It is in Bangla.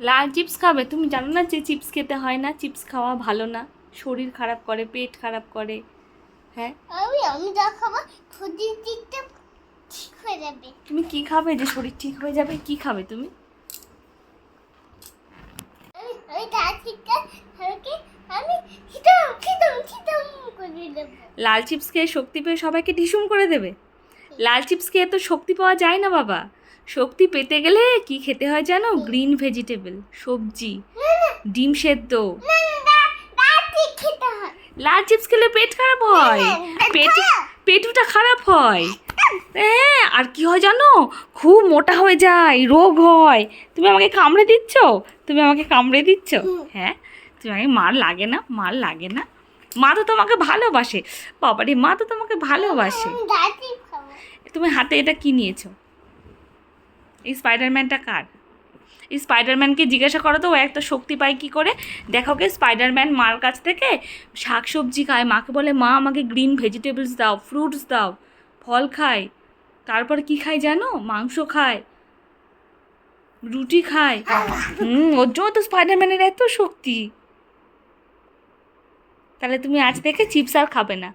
লাল চিপস খাবে? তুমি জানো না যে চিপস খেতে হয় না? চিপস খাওয়া ভালো না। শরীর খারাপ করে পেট খারাপ করে। হ্যাঁ? আমি আমি যা খাব দিকটা ঠিক হয়ে যাবে। তুমি কি খাবে? যে শরীর ঠিক হয়ে যাবে কি খাবে তুমি? লাল চিপস খেয়ে শক্তি পেয়ে সবাইকে ঢিসুম করে দেবে? লাল চিপস খেয়ে তো শক্তি পাওয়া যায় না বাবা। শক্তি পেতে গেলে কি খেতে হয় জানো? গ্রিন ভেজিটেবল সবজি, ডিম সেদ্ধ। লাল চিপস খেলে পেট খারাপ হয়। পেট, পেটুটা খারাপ হয়। হ্যাঁ আর কি হয় জানো? খুব মোটা হয়ে যায়, রোগ হয়। তুমি আমাকে কামড়ে দিচ্ছ? তুমি আমাকে কামড়ে দিচ্ছ? হ্যাঁ তুমি আমাকে মার লাগে না, মার লাগে না। মা তো তোমাকে ভালোবাসে। বাবারে, মা তো তোমাকে ভালোবাসে। তুমি হাতে এটা কি নিয়েছো? এই স্পাইডারম্যানটা কার? এই স্পাইডারম্যানকে জিজ্ঞাসা করো তো, ও একটা শক্তি পায় কি করে? দেখো কে স্পাইডারম্যান মার কাছ থেকে শাক সবজি খায়। মাকে বলে, মা, আমাকে গ্রিন ভেজিটেবলস দাও ফ্রুটস দাও, ফল খায়। তারপর কি খায় জানো? মাংস খায়, রুটি খায়। হুম, ওর জন্য তো স্পাইডারম্যানের এত শক্তি। তাহলে তুমি আজ থেকে চিপস আর খাবে না।